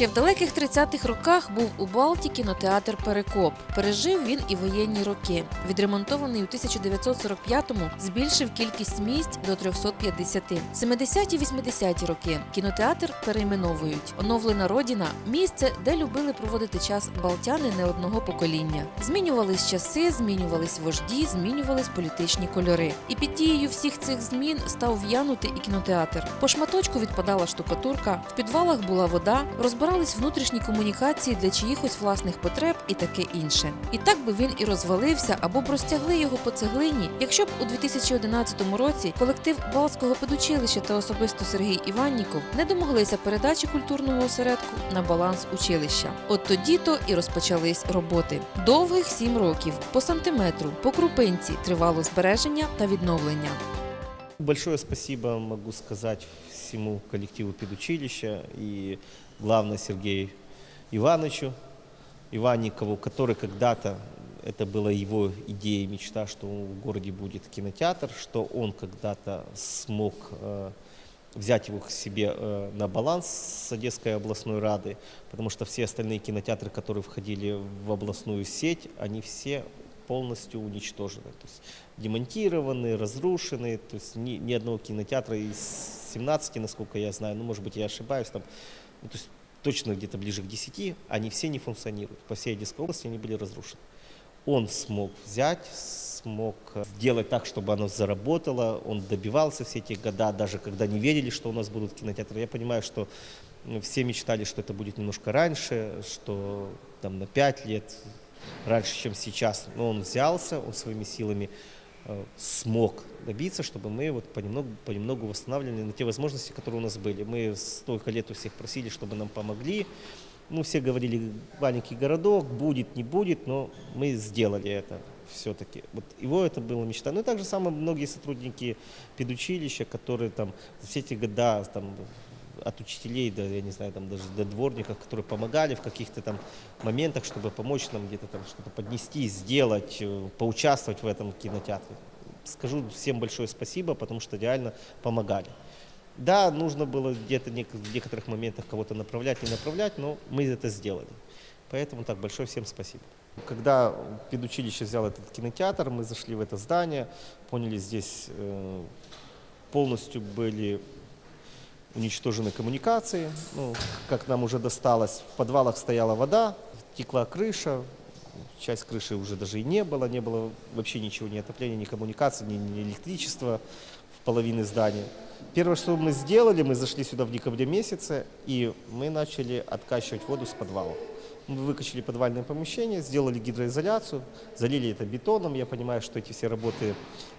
Ще в далеких 30-х роках був у Балті кінотеатр Перекоп. Пережив він і воєнні роки. Відремонтований у 1945-му збільшив кількість місць до 350. 70-ті 80-ті роки кінотеатр перейменовують. Оновлена родина місце, де любили проводити час балтяни не одного покоління. Змінювались часи, змінювались вожді, змінювались політичні кольори. І під дією всіх цих змін став в'янути і кінотеатр. По шматочку відпадала штукатурка, в підвалах була вода, розбирались внутрішні комунікації для чиїхось власних потреб і таке інше. І так би він і розвалився або б розтягли його по цеглині, якщо б у 2011 році колектив Балтського педучилища та особисто Сергій Іванніков не домоглися передачі культурного осередку на баланс училища. От тоді то і розпочались роботи. Довгих сім років по сантиметру, по крупинці тривало збереження та відновлення. Большое спасибо могу сказать всему коллективу педучилища и главное Сергею Ивановичу Иванникову, который когда-то, это была его идея и мечта, что в городе будет кинотеатр, что он когда-то смог э, взять его к себе э, на баланс с Одесской областной рады, потому что все остальные кинотеатры, которые входили в областную сеть, они все полностью уничтожены. То есть демонтированы, разрушены. То есть ни, ни одного кинотеатра из 17, насколько я знаю, ну, может быть, я ошибаюсь, там, ну, то есть точно где-то ближе к 10, они все не функционируют. По всей Одесской области они были разрушены. Он смог взять, смог э, сделать так, чтобы оно заработало. Он добивался все эти года, даже когда не верили, что у нас будут кинотеатры. Я понимаю, что ну, все мечтали, что это будет немножко раньше, что там на 5 лет, раньше, чем сейчас. Но он взялся, он своими силами смог добиться, чтобы мы вот понемногу, понемногу восстанавливали на те возможности, которые у нас были. Мы столько лет у всех просили, чтобы нам помогли. Ну, все говорили, маленький городок, будет, не будет, но мы сделали это все-таки. Вот его это была мечта. Ну и так же самое многие сотрудники педучилища, которые там все эти года там, от учителей до, я не знаю, там даже до дворников, которые помогали в каких-то там моментах, чтобы помочь нам где-то там что-то поднести, сделать, э, поучаствовать в этом кинотеатре. Скажу всем большое спасибо, потому что реально помогали. Да, нужно было где-то в некоторых моментах кого-то направлять, не направлять, но мы это сделали. Поэтому так, большое всем спасибо. Когда педучилище взял этот кинотеатр, мы зашли в это здание, поняли, здесь э, полностью были уничтожены коммуникации, ну, как нам уже досталось. В подвалах стояла вода, текла крыша, часть крыши уже даже и не было, не было вообще ничего, ни отопления, ни коммуникации, ни, ни электричества в половине здания. Первое, что мы сделали, мы зашли сюда в декабре месяце, и мы начали откачивать воду с подвала. Мы выкачали подвальное помещение, сделали гидроизоляцию, залили это бетоном. Я понимаю, что эти все работы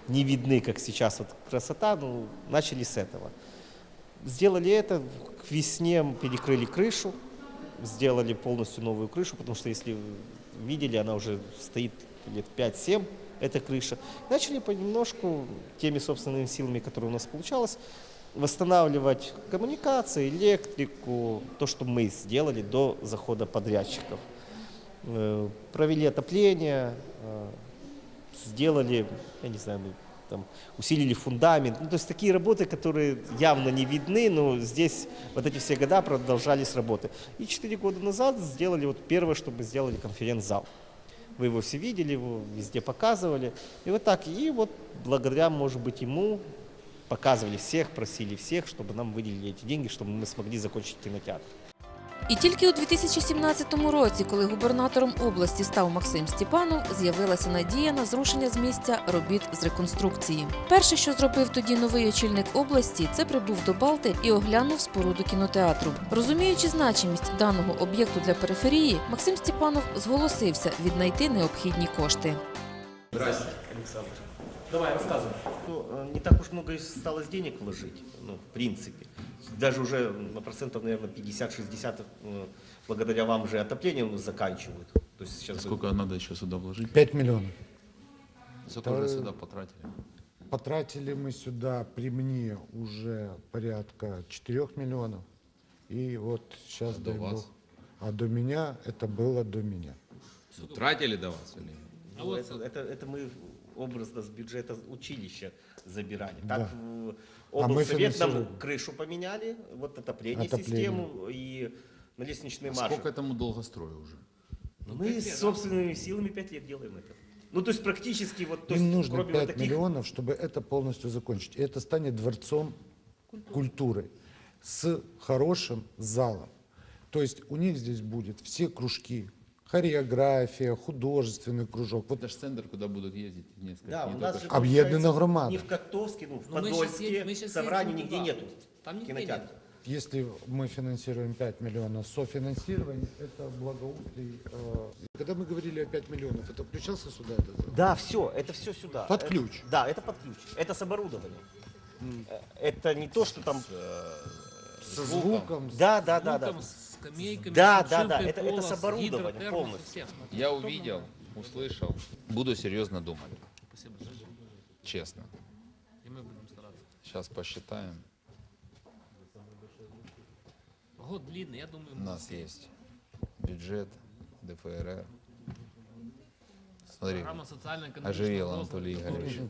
не видны, как сейчас вот красота, но начали с этого. Сделали это, к весне перекрыли крышу, сделали полностью новую крышу, потому что, если видели, она уже стоит лет 5-7, эта крыша. Начали понемножку, теми собственными силами, которые у нас получалось, восстанавливать коммуникации, электрику, то, что мы сделали до захода подрядчиков. Э, Провели отопление, э, сделали, я не знаю, там, усилили фундамент. Ну, то есть такие работы, которые явно не видны, но здесь вот эти все года продолжались работы. И четыре года назад сделали вот первое, что мы сделали конференц-зал. Вы его все видели, его везде показывали. И вот так, и вот благодаря, может быть, ему показывали всех, просили всех, чтобы нам выделили эти деньги, чтобы мы смогли закончить кинотеатр. І тільки у 2017 році, коли губернатором області став Максим Степанов, з'явилася надія на зрушення з місця робіт з реконструкції. Перше, що зробив тоді новий очільник області, це прибув до Балти і оглянув споруду кінотеатру. Розуміючи значимість даного об'єкту для периферії, Максим Степанов зголосився віднайти необхідні кошти. Здрасте, Александр. Давай, рассказывай. Ну, э, не так уж много осталось денег вложить, ну, в принципе. Даже уже на процентов, наверное, 50-60, э, благодаря вам же отопление заканчивают. То есть сейчас Сколько надо еще сюда вложить? 5 миллионов. Сколько уже сюда потратили? Потратили мы сюда при мне уже порядка 4 миллионов. И вот сейчас, А до вас? бог. А до меня, это было до меня. Тратили до вас или? ну, это, это, это мы образно с бюджета училища забирали. Так Да. в А облсовет нам финансируем. крышу поменяли, вот отопление, Отопление. систему, и на лестничной А марше. Сколько этому долгострою уже? Мы собственными силами пять лет делаем это. Ну, то есть практически вот, то Им есть, нужно кроме 5 вот таких... миллионов, чтобы это полностью закончить. И это станет дворцом культуры с хорошим залом. То есть у них здесь будет все кружки, хореография, художественный кружок. Вот Это же центр, куда будут ездить несколько. Да, не у нас только же. Объединена громада. Ни в Котовске, ну, в Ну, мы щас Подольске, едем- мы Собрании едем нигде туда. нету Там нигде кинотеатра. если мы финансируем 5 миллионов, софинансирование – это благоустрой. э, Когда мы говорили о 5 миллионов, это включался сюда этот зал? Да, все, это все сюда. Под Это- ключ. да, это под ключ. Это с оборудованием. Э, Это не то, что там... Со звуком, с- Да, да, да, да. Звуком, с скамейками, Да, с да, да, обшивкой это- это пола, с с оборудованием полностью. всем. Я увидел, услышал. Буду серьезно думать, Спасибо честно. И мы будем стараться. Сейчас посчитаем. Год длинный, я думаю, У мы нас есть бюджет, ДФРР. Смотри, Программа социально-экономического оживил роста. Анатолий Игоревич.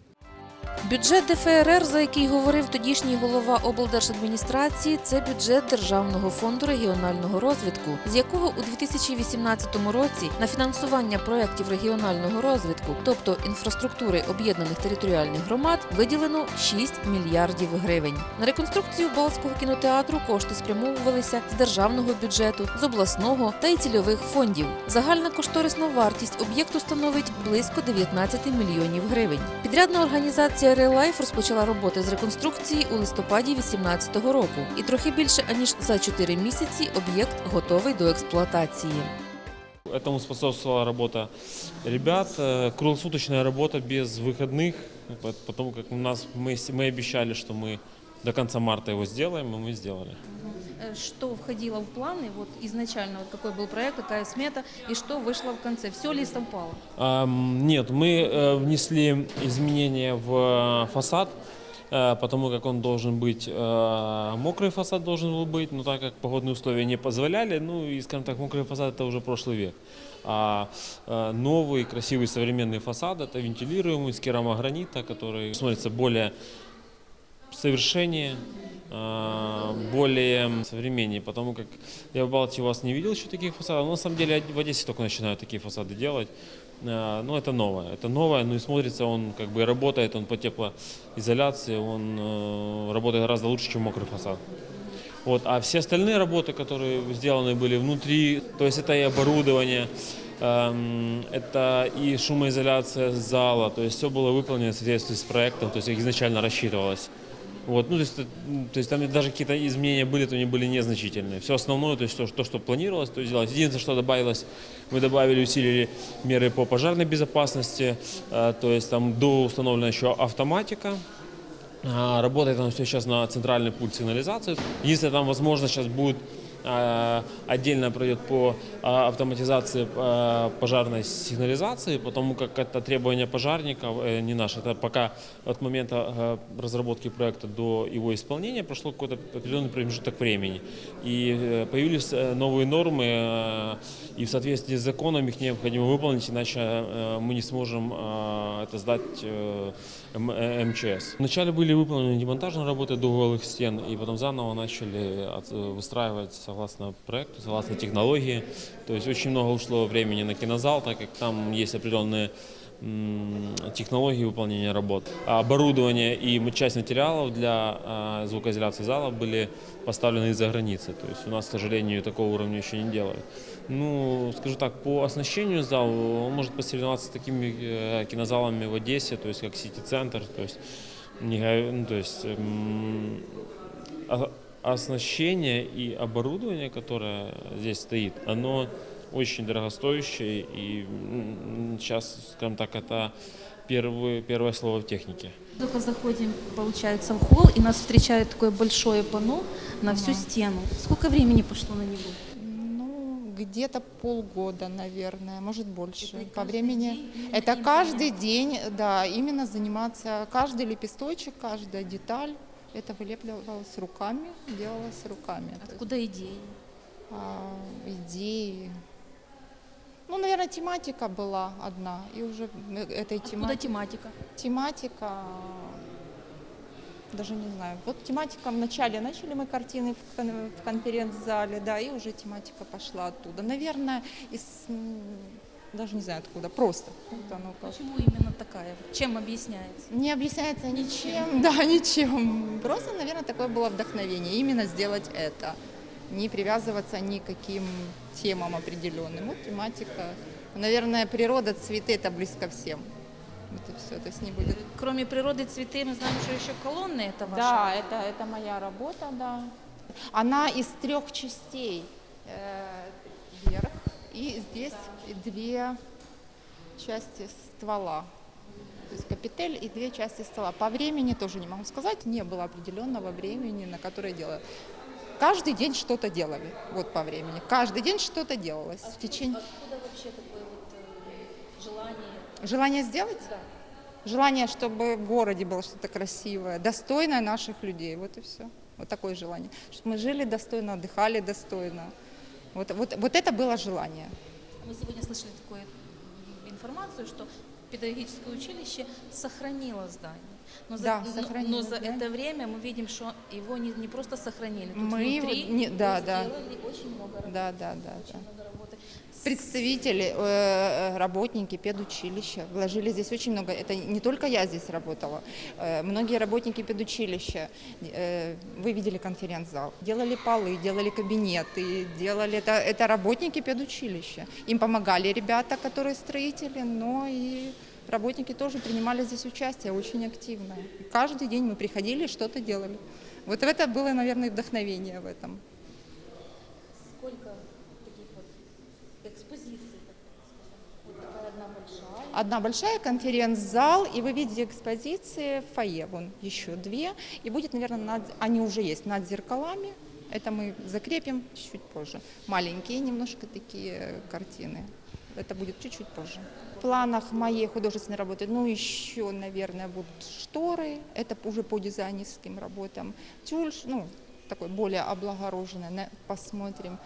Бюджет ДФРР, за який говорив тодішній голова облдержадміністрації, це бюджет Державного фонду регіонального розвитку, з якого у 2018 році на фінансування проєктів регіонального розвитку, тобто інфраструктури об'єднаних територіальних громад, виділено 6 мільярдів гривень. На реконструкцію Балтського кінотеатру кошти спрямовувалися з державного бюджету, з обласного та й цільових фондів. Загальна кошторисна вартість об'єкту становить близько 19 мільйонів гривень. Підрядна організація «Релайф» розпочала роботи з реконструкції у листопаді 2018 року, і трохи більше аніж за 4 місяці об'єкт готовий до експлуатації. Этому способствовала работа ребят, э, круглосуточная работа без выходных, по- потому как у нас мы, с- мы обещали, что мы до конца марта его сделаем, и мы сделали. Э, Что входило в планы, вот изначально, вот какой был проект, какая смета, и что вышло в конце? Все ли совпало? Ам, Нет, мы э, внесли изменения в э, фасад, потому как он должен быть, мокрый фасад должен был быть, но так как погодные условия не позволяли, ну и, скажем так, мокрый фасад это уже прошлый век. А новый, красивый, современный фасад это вентилируемый из керамогранита, который смотрится более совершеннее, а, более современнее, потому как я в Балтии у вас не видел еще таких фасадов, но на самом деле в Одессе только начинают такие фасады делать. А, Ну, это новое, это новое, ну и смотрится он, как бы работает, он по теплоизоляции, он э, работает гораздо лучше, чем мокрый фасад. Вот, а все остальные работы, которые сделаны были внутри, то есть это и оборудование, эм, это и шумоизоляция зала, то есть все было выполнено в соответствии с проектом, то есть изначально рассчитывалось. Вот, ну, то, есть, э, то есть там даже какие-то изменения были, то они были незначительные. Все основное, то есть то, то, что планировалось, то сделалось. Единственное, что добавилось, мы добавили, усилили меры по пожарной безопасности, э, то есть там до установлена еще автоматика, а, Работает оно все сейчас на центральный пульт сигнализации. Единственное, там, возможно, сейчас будет отдельно пройдет по а, автоматизации а, пожарной сигнализации, потому как это требование пожарников, э, не наше. Это пока от момента разработки проекта до его исполнения прошло какой-то определенный промежуток времени. И э, появились э, новые нормы, э, и в соответствии с законом их необходимо выполнить, иначе э, мы не сможем э, это сдать э, э, МЧС. Вначале были выполнены демонтажные работы до голых стен, и потом заново начали от- э, выстраивать согласно проекту, согласно технологии. То есть очень много ушло времени на кинозал, так как там есть определенные технологии выполнения работ. А Оборудование и часть материалов для а, звукоизоляции зала были поставлены из-за границы. То есть у нас, к сожалению, такого уровня еще не делают. Ну, скажу так, по оснащению зала он может посоревноваться с такими э, кинозалами в Одессе, то есть как Сити-центр, то есть, ну, то есть м, о- оснащение и оборудование, которое здесь стоит, оно очень дорогостоящее и сейчас, скажем так, это первый, первое слово в технике. Только заходим, получается, в холл, и нас встречает такое большое панно на всю стену. Сколько времени пошло на него? Где-то полгода, наверное, может больше. Это По времени. день Это каждый день, да, именно заниматься каждый лепесточек, каждая деталь. Это вылепливалось руками, делалось руками. Откуда идеи? а, идеи. Ну, наверное, тематика была одна. И уже м, этой Откуда тематики. тематика? Тематика. Даже не знаю. Вот тематика вначале начали мы картины в, кон- в конференц-зале, да, и уже тематика пошла оттуда. Наверное, из, даже не знаю откуда, просто. Вот оно как. Почему именно такая? Чем объясняется? Не объясняется ничем, да, ничем. Просто, наверное, такое было вдохновение, именно сделать это. Не привязываться ни к каким темам определенным. Вот тематика. Наверное, природа, цветы – это близко всем. Вот и все, то есть не будет Кроме природы, цветы, мы знаем, что еще колонны это ваша. Да, это, это моя работа, да. Она из трех частей. Э, вверх и здесь две части ствола. То есть капитель и две части ствола. По времени тоже не могу сказать, не было определенного времени, на которое делаю. Каждый день что-то делали, вот по времени. Каждый день что-то делалось в течение... Откуда вообще такое вот э, желание? Желание сделать? Желание, чтобы в городе было что-то красивое, достойное наших людей. Вот и все. Вот такое желание. Чтобы мы жили достойно, отдыхали достойно. Вот, вот, вот это было желание. Мы сегодня слышали такую информацию, что педагогическое училище сохранило здание. Но за, Да, но- сохранило но за здание. это время мы видим, что его не, не просто сохранили, тут Мы внутри его не- да, да. сделали очень много работы. Да, да, да. да. много. Представители, э, работники педучилища вложили здесь очень много. Это не только я здесь работала. Э, Многие работники педучилища, э, вы видели конференц-зал, делали полы, делали кабинеты, делали это, это работники педучилища. Им помогали ребята, которые строители, но и работники тоже принимали здесь участие очень активно. Каждый день мы приходили что-то делали. Вот это было, наверное, вдохновение в этом. Сколько таких вот экспозиций, так сказать? Вот такая одна большая. Одна большая конференц-зал, и вы видите экспозиции в фойе, вон еще две, и будет, наверное, над, они уже есть над зеркалами, это мы закрепим чуть-чуть позже. Маленькие немножко такие картины, это будет чуть-чуть позже. В планах моей художественной работы, ну еще, наверное, будут шторы, это уже по дизайнерским работам, тюль, ну, такой более облагороженный, посмотрим.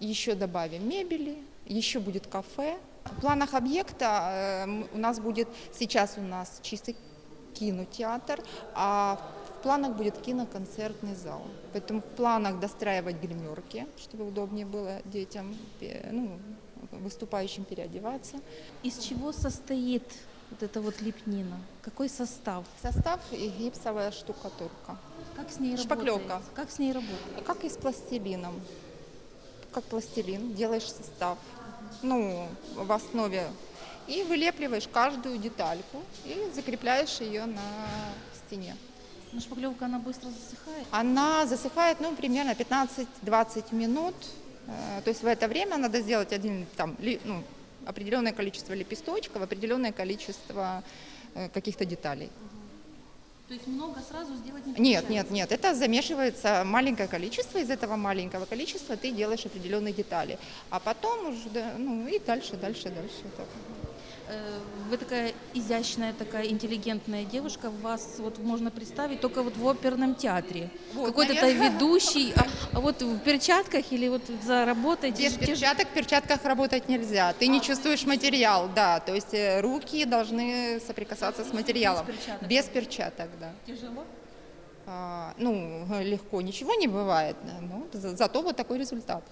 Еще добавим мебели, еще будет кафе. В планах объекта э, м, у нас будет, сейчас у нас чистый кинотеатр, а в планах будет киноконцертный зал. Поэтому в планах достраивать гримерки, чтобы удобнее было детям, ну, выступающим переодеваться. Из чего состоит вот эта вот лепнина? Какой состав? Состав и гипсовая штукатурка. Как с ней Шпаклевка. работает? Как с ней работает? Как и с пластилином. Как пластилин, делаешь состав, ну, в основе, и вылепливаешь каждую детальку и закрепляешь ее на стене. Ну, шпаклевка, она быстро засыхает. Она засыхает, ну, примерно 15-20 минут. Э, То есть в это время надо сделать один, там, ну, определенное количество лепесточков, определенное количество э, каких-то деталей. То есть много сразу сделать не Нет, получается? нет, нет, это замешивается маленькое количество, из этого маленького количества ты делаешь определенные детали, а потом уже, ну и дальше, дальше, дальше. так. Э, Вы такая изящная, такая интеллигентная девушка, вас вот можно представить только вот в оперном театре. Вот, Какой-то ведущий, а, а вот в перчатках или вот за работой. Без перчаток в перчатках работать нельзя, ты не чувствуешь материал, да, то есть э, руки должны соприкасаться с материалом. перчаток. Без перчаток, да. Тяжело? А, ну, легко ничего не бывает, но за- зато вот такой результат.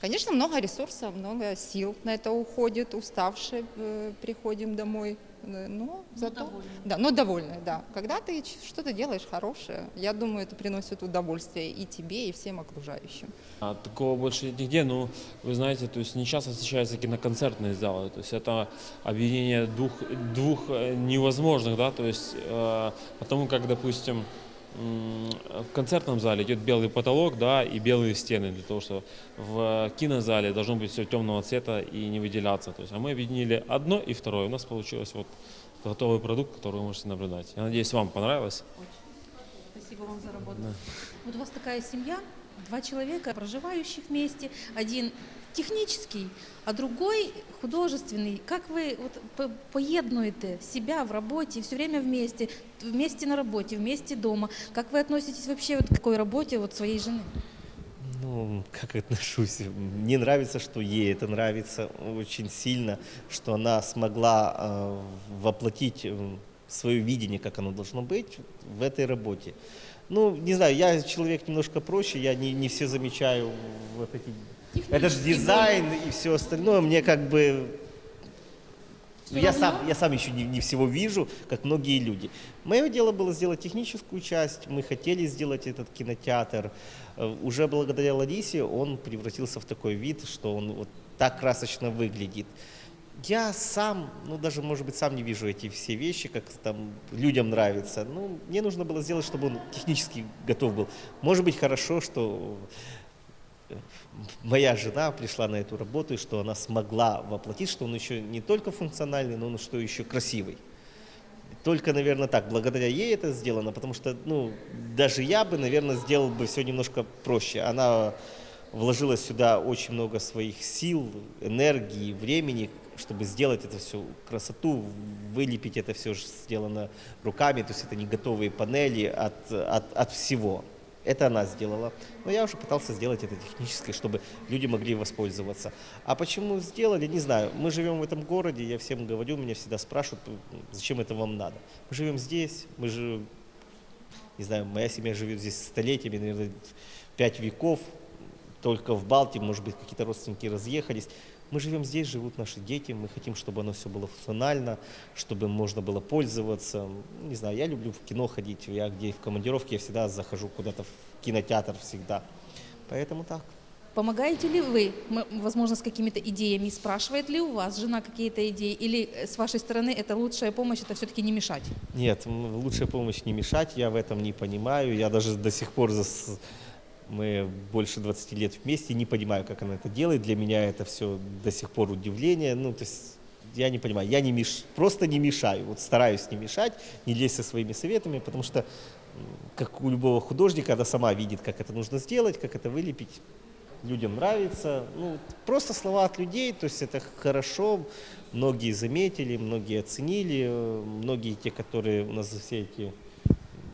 Конечно, много ресурсов, много сил на это уходит, уставшие э, приходим домой, э, но зато... довольны. Да, но довольны, да. Когда ты что-то делаешь хорошее, я думаю, это приносит удовольствие и тебе, и всем окружающим. А такого больше нигде, ну, вы знаете, то есть не часто встречаются киноконцертные залы, то есть это объединение двух, двух э, невозможных, да, то есть э, потому как, допустим, в концертном зале идет белый потолок, да, и белые стены, для того, что в кинозале должно быть все темного цвета и не выделяться, то есть, а мы объединили одно и второе, у нас получилось вот готовый продукт, который вы можете наблюдать. Я надеюсь, вам понравилось. Спасибо вам за работу. Вот у вас такая семья, два человека, проживающих вместе, один технический, а другой художественный. Как вы вот по- поеднуете себя в работе, все время вместе, вместе на работе, вместе дома? Как вы относитесь вообще вот к такой работе вот своей жены? Ну, как отношусь? Мне нравится, что ей это нравится очень сильно, что она смогла э, воплотить свое видение, как оно должно быть в этой работе. Ну, не знаю, я человек немножко проще, я не, не все замечаю вот эти, этот дизайн и все остальное. Мне как бы ну, я сам, я сам еще не, не всего вижу, как многие люди. Мое дело было сделать техническую часть. Мы хотели сделать этот кинотеатр. Э, Уже благодаря Ларисе он превратился в такой вид, что он вот так красочно выглядит. Я сам, ну даже, может быть, сам не вижу эти все вещи, как там людям нравится. Ну, мне нужно было сделать, чтобы он технически готов был. Может быть, хорошо, что моя жена пришла на эту работу, и что она смогла воплотить, что он еще не только функциональный, но он что еще красивый. Только, наверное, так, благодаря ей это сделано, потому что, ну, даже я бы, наверное, сделал бы все немножко проще. Она вложила сюда очень много своих сил, энергии, времени, чтобы сделать это все красоту, вылепить это все сделано руками, то есть это не готовые панели от, от, от всего. Это она сделала. Но я уже пытался сделать это технически, чтобы люди могли воспользоваться. А почему сделали, не знаю. Мы живем в этом городе, я всем говорю, меня всегда спрашивают, зачем это вам надо. Мы живем здесь, мы же, не знаю, моя семья живет здесь столетиями, наверное, пять веков, только в Балтии, может быть, какие-то родственники разъехались. Мы живем здесь, живут наши дети, мы хотим, чтобы оно все было функционально, чтобы можно было пользоваться. Не знаю, я люблю в кино ходить, я где в командировке, я всегда захожу куда-то в кинотеатр всегда. Поэтому так. Помогаете ли вы, возможно, с какими-то идеями? Спрашивает ли у вас жена какие-то идеи? Или э, с вашей стороны это лучшая помощь, это все-таки не мешать? Нет, лучшая помощь не мешать, я в этом не понимаю. Я даже до сих пор, зас- мы больше 20 лет вместе, не понимаю, как она это делает. Для меня это все до сих пор удивление. Ну, то есть я не понимаю, я не меш... просто не мешаю, вот стараюсь не мешать, не лезть со своими советами, потому что, как у любого художника, она сама видит, как это нужно сделать, как это вылепить. Людям нравится. Ну, просто слова от людей, то есть это хорошо. Многие заметили, многие оценили, многие те, которые у нас за все эти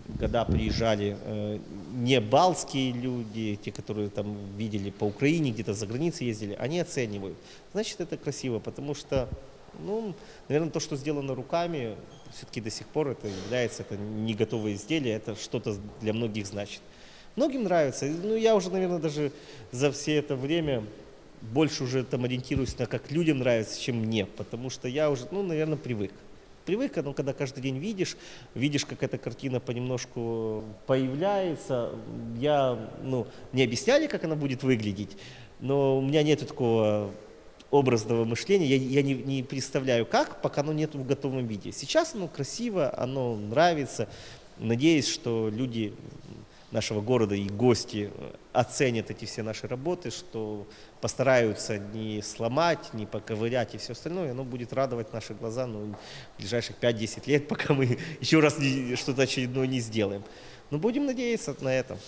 года приезжали э, не балтские люди, те, которые там видели по Украине, где-то за границей ездили, они оценивают. Значит, это красиво, потому что, ну, наверное, то, что сделано руками, все-таки до сих пор это является, это не готовое изделие, это что-то для многих значит. Многим нравится. Ну, я уже, наверное, даже за все это время больше уже там ориентируюсь на как людям нравится, чем мне, потому что я уже, ну, наверное, привык привык, но когда каждый день видишь, видишь, как эта картина понемножку появляется. Я, ну, не объясняли, как она будет выглядеть, но у меня нет такого образного мышления, я, я не, не представляю, как, пока оно нет в готовом виде. Сейчас оно красиво, оно нравится. Надеюсь, что люди нашего города и гости оценят эти все наши работы, что постараются не сломать, не поковырять и все остальное, оно будет радовать наши глаза ну, в ближайших 5-10 лет, пока мы еще раз что-то очередное не сделаем. Но будем надеяться на это.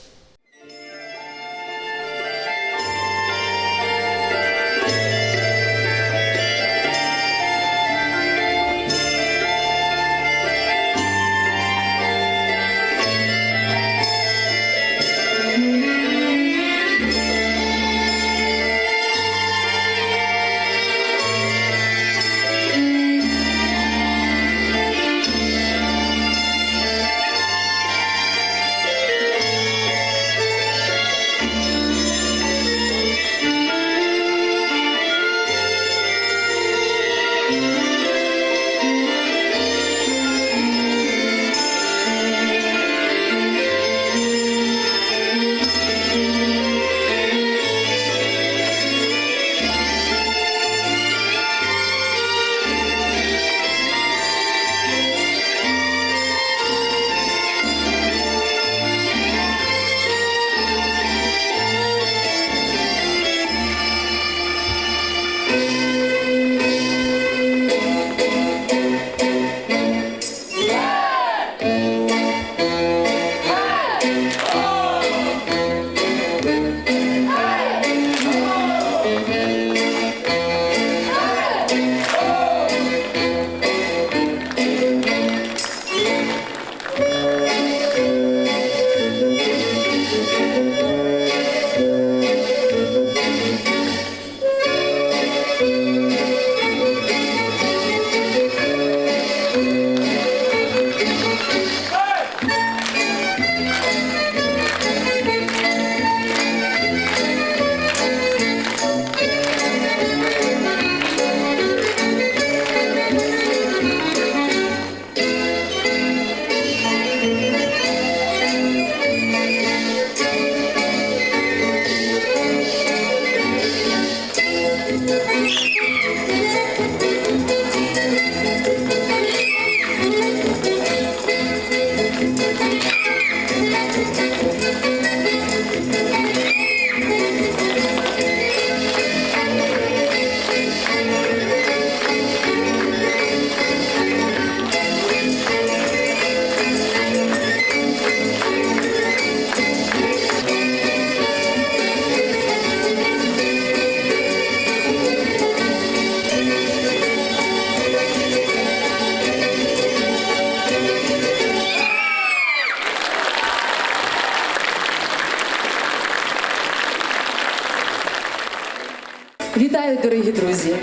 Вітаю, дорогі друзі!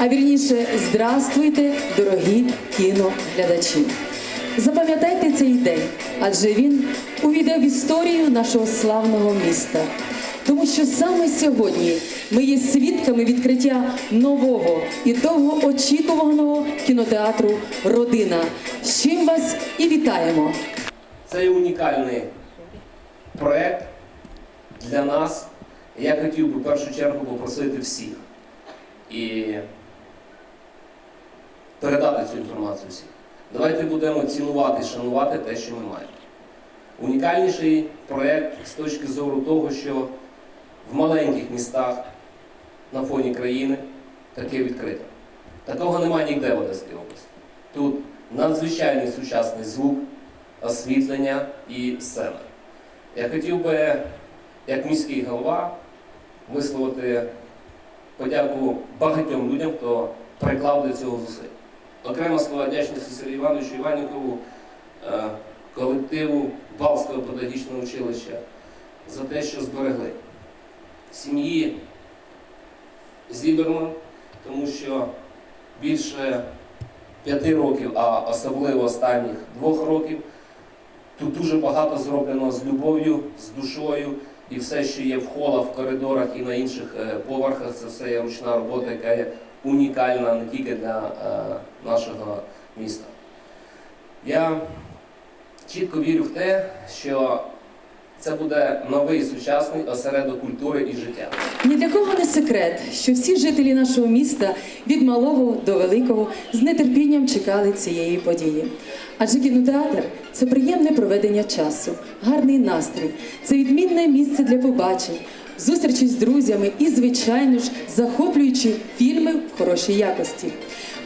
А вірніше, здравствуйте, дорогі кіноглядачі! Запам'ятайте цей день, адже він увійде в історію нашого славного міста. Тому що саме сьогодні ми є свідками відкриття нового і довгоочікуваного кінотеатру Родина. З чим вас і вітаємо! Це унікальний проект для нас. Я хотів би в першу чергу попросити всіх і передати цю інформацію всім. Давайте будемо цінувати, шанувати те, що ми маємо. Унікальніший проект з точки зору того, що в маленьких містах на фоні країни таке відкрите. Такого немає ніде в Одеській області. Тут надзвичайний сучасний звук, освітлення і сцена. Я хотів би, як міський голова, висловити подяку багатьом людям, хто приклав до цього зусиль. Окремо слова вдячності Сергію Івановичу Іваннікову, е, колективу Балського педагогічного училища за те, що зберегли сім'ї Зіберман, тому що більше п'яти років, а особливо останніх двох років, тут дуже багато зроблено з любов'ю, з душою, і все, що є в холах, в коридорах і на інших е, поверхах, це все є ручна робота, яка є унікальна не тільки для е, нашого міста. Я чітко вірю в те, що це буде новий сучасний осередок культури і життя. Ні для кого не секрет, що всі жителі нашого міста від малого до великого з нетерпінням чекали цієї події. Адже кінотеатр це приємне проведення часу, гарний настрій, це відмінне місце для побачень, зустрічі з друзями і, звичайно ж, захоплюючі фільми в хорошій якості.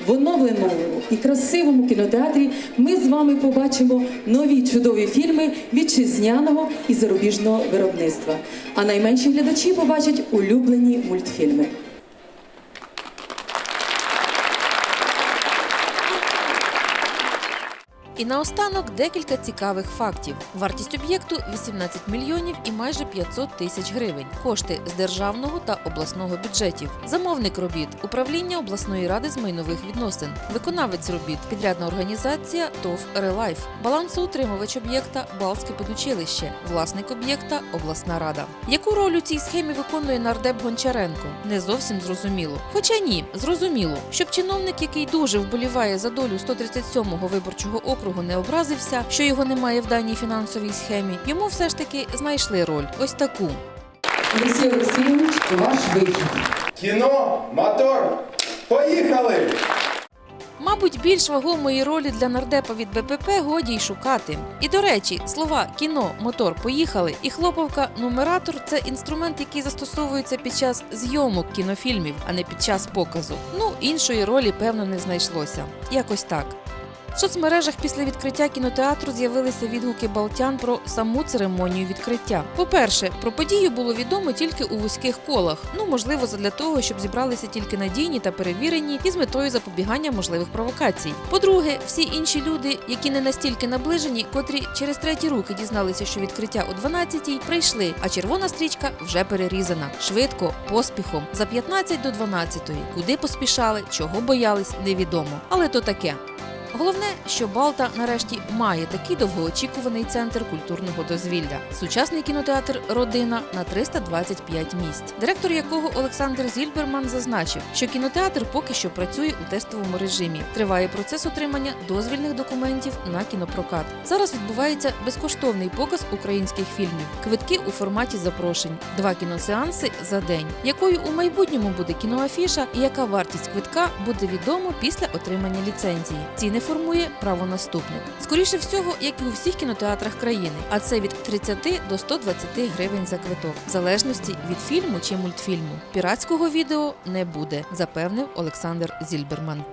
В оновленому і красивому кінотеатрі ми з вами побачимо нові чудові фільми вітчизняного і зарубіжного виробництва. А найменші глядачі побачать улюблені мультфільми. І наостанок декілька цікавих фактів. Вартість об'єкту 18 мільйонів і майже 500 тисяч гривень. Кошти з державного та обласного бюджетів. Замовник робіт управління обласної ради з майнових відносин. Виконавець робіт підрядна організація ТОВ Релайф. Балансоутримувач об'єкта Балтське педучилище. Власник об'єкта обласна рада. Яку роль у цій схемі виконує нардеп Гончаренко? Не зовсім зрозуміло. Хоча ні, зрозуміло, щоб чиновник, який дуже вболіває за долю 137-го виборчого округу, не образився, що його немає в даній фінансовій схемі. Йому все ж таки знайшли роль. Ось таку. Олексій Олексійович, ваш вихід. Кіно, мотор, поїхали! Мабуть, більш вагомої ролі для нардепа від БПП годі й шукати. І до речі, слова кіно, мотор, поїхали і хлопавка нумератор це інструмент, який застосовується під час зйомок кінофільмів, а не під час показу. Ну, іншої ролі, певно, не знайшлося. Якось так. В соцмережах після відкриття кінотеатру з'явилися відгуки балтян про саму церемонію відкриття. По-перше, про подію було відомо тільки у вузьких колах. Ну можливо, задля того, щоб зібралися тільки надійні та перевірені і з метою запобігання можливих провокацій. По-друге, всі інші люди, які не настільки наближені, котрі через треті руки дізналися, що відкриття о 12-й, прийшли, а червона стрічка вже перерізана. Швидко, поспіхом, за 15 до 12-ї. Куди поспішали, чого боялись, невідомо. Але то таке. Головне, що Балта нарешті має такий довгоочікуваний центр культурного дозвілля. Сучасний кінотеатр Родина на 325 місць, директор якого Олександр Зільберман зазначив, що кінотеатр поки що працює у тестовому режимі. Триває процес отримання дозвільних документів на кінопрокат. Зараз відбувається безкоштовний показ українських фільмів, квитки у форматі запрошень, два кіносеанси за день. Якою у майбутньому буде кіноафіша і яка вартість квитка буде відомо після отримання ліцензії. Ціни формує правонаступник. Скоріше всього, як і у всіх кінотеатрах країни, а це від 30 до 120 гривень за квиток, в залежності від фільму чи мультфільму. Піратського відео не буде, запевнив Олександр Зільберман.